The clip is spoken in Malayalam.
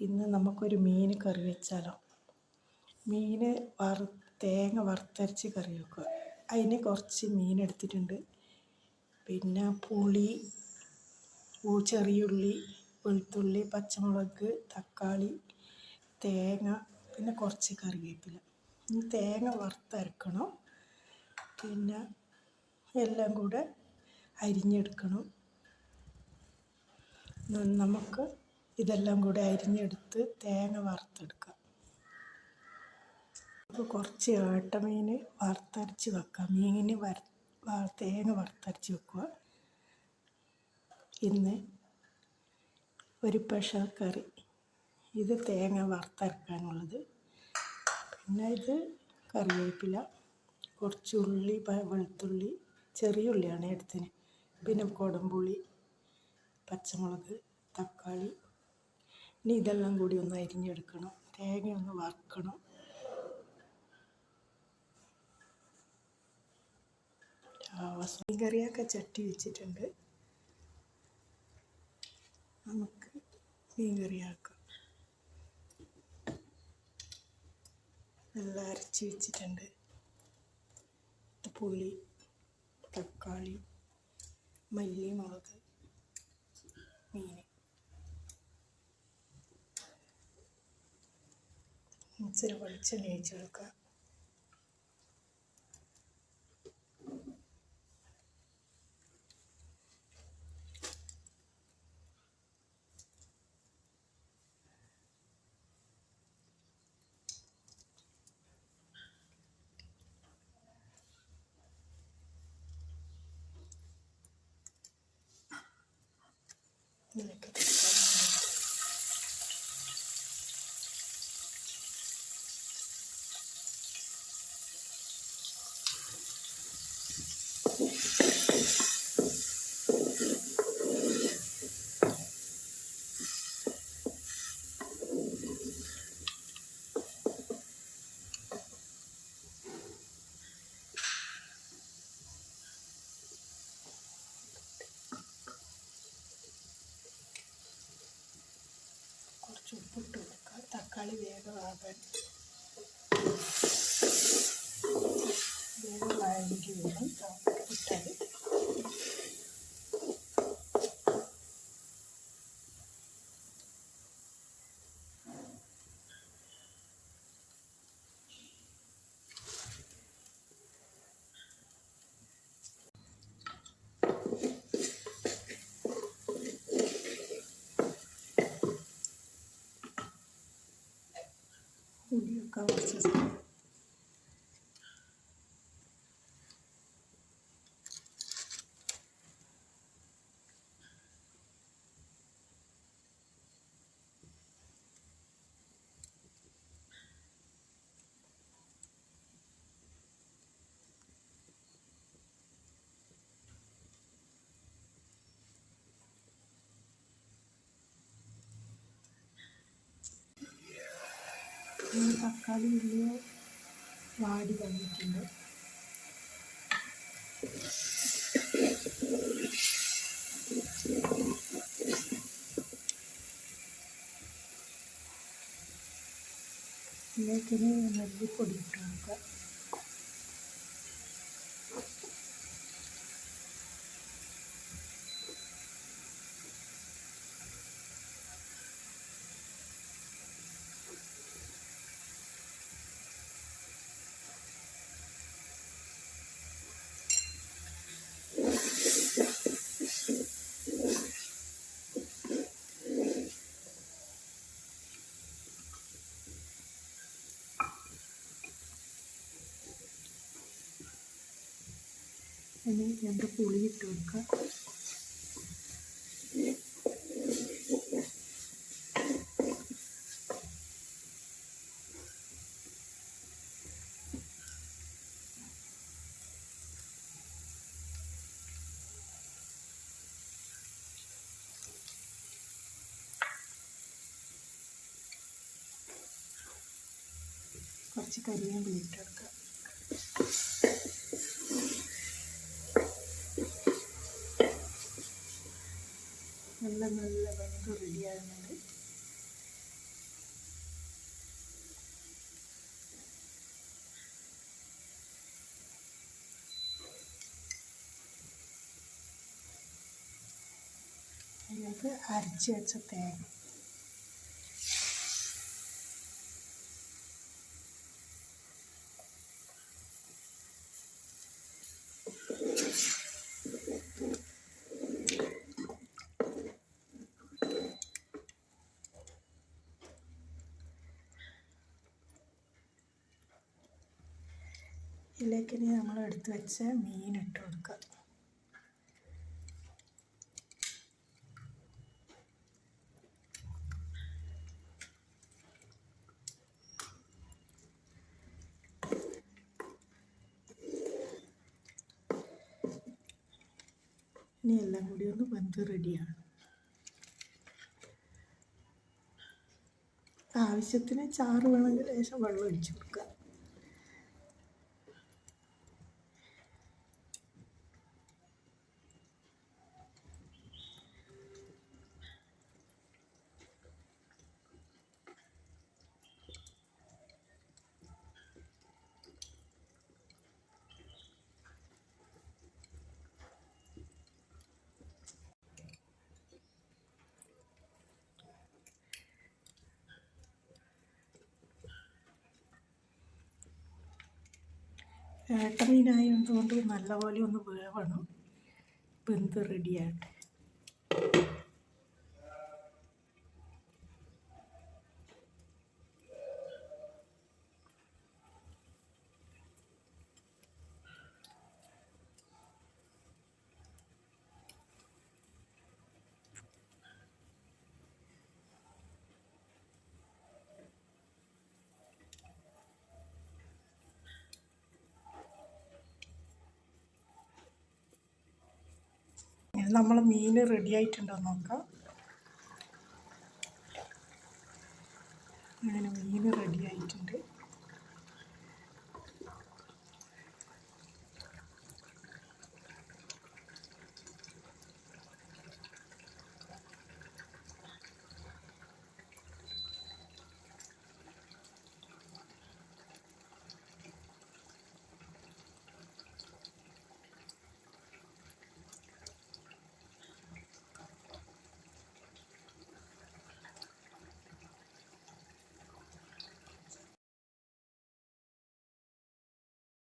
ഇന്ന് നമുക്കൊരു മീൻ കറി വെച്ചാലോ? മീൻ വറു തേങ്ങ വറുത്തരച്ച് കറി വെക്കുക. അതിന് കുറച്ച് മീൻ എടുത്തിട്ടുണ്ട്. പിന്നെ പുളി ചെറിയുള്ളി വെളുത്തുള്ളി പച്ചമുളക് തക്കാളി തേങ്ങ പിന്നെ കുറച്ച് കറിവേപ്പില. ഇനി തേങ്ങ വറുത്തരക്കണം. പിന്നെ എല്ലാം കൂടെ അരിഞ്ഞെടുക്കണം. നമുക്ക് ഇതെല്ലാം കൂടെ അരിഞ്ഞെടുത്ത് തേങ്ങ വറുത്തെടുക്കാം. അപ്പോൾ കുറച്ച് ഏട്ടമീൻ വറുത്തരച്ച് വെക്കാം. മീനിന് വര തേങ്ങ വറുത്തരച്ച് വെക്കുക ഇന്ന് ഒരു സ്പെഷ്യൽ കറി. ഇത് തേങ്ങ വറുത്തരക്കാനുള്ളത്. പിന്നെ ഇത് കറിവേപ്പില കുറച്ച് ഉള്ളി വെളുത്തുള്ളി ചെറിയ ഉള്ളിയാണ് എടുത്തിന് പിന്നെ കുടംപുളി പച്ചമുളക് തക്കാളി ഇനി ഇതെല്ലാം കൂടി ഒന്ന് അരിഞ്ഞെടുക്കണം. തേങ്ങ ഒന്ന് വറുക്കണം. മീൻ കറിയൊക്കെ ചട്ടി വെച്ചിട്ടുണ്ട്. നമുക്ക് മീൻ കറിയാക്കാം നല്ല അരച്ച് വെച്ചിട്ടുണ്ട്. പുളി തക്കാളി മല്ലി മുളക് മീൻ ഇച്ചിരി വെളിച്ചെണ്ണ ഒഴിച്ച് ഇതിലേക്ക് കുറച്ച് ഉപ്പിട്ട് കൊടുക്കുക തക്കാളി വേഗമാകാൻ വേഗം വേണം വരും ഇട്ടാൽ പുളിയൊക്കെ കുറച്ച് തക്കാളി ഉള്ളി വാടി വന്നിട്ടുണ്ട്. ഇതിലേക്കിന് നെല്ലിപ്പൊടി ഇട്ട് കൊടുക്കുക ഇനി രണ്ട് പുളി ഇട്ട് കൊടുക്കുക കുറച്ച് കരിവേപ്പില ഇട്ട് നല്ല നല്ല വെന്ത് റെഡിയാകുന്നുണ്ട്. അരച്ച് വെച്ച തേങ്ങ. ഇതിലേക്ക് ഇനി നമ്മൾ എടുത്ത് വെച്ച മീൻ ഇട്ട് കൊടുക്കുക. ഇനി എല്ലാം കൂടി ഒന്ന് വെന്ത് റെഡിയാണ് ആവശ്യത്തിന് ചാറ് വേണമെങ്കിൽ ലേശം വെള്ളം ഒഴിച്ചു കൊടുക്കുക. ഏട്ടമീനായതുകൊണ്ട് നല്ലപോലെ ഒന്ന് വേവണം. വെന്ത് റെഡിയാകട്ടെ നമ്മൾ മീൻ റെഡി ആയിട്ടുണ്ടോ നോക്കാം. അങ്ങനെ മീൻ റെഡി ആയിട്ടുണ്ട്.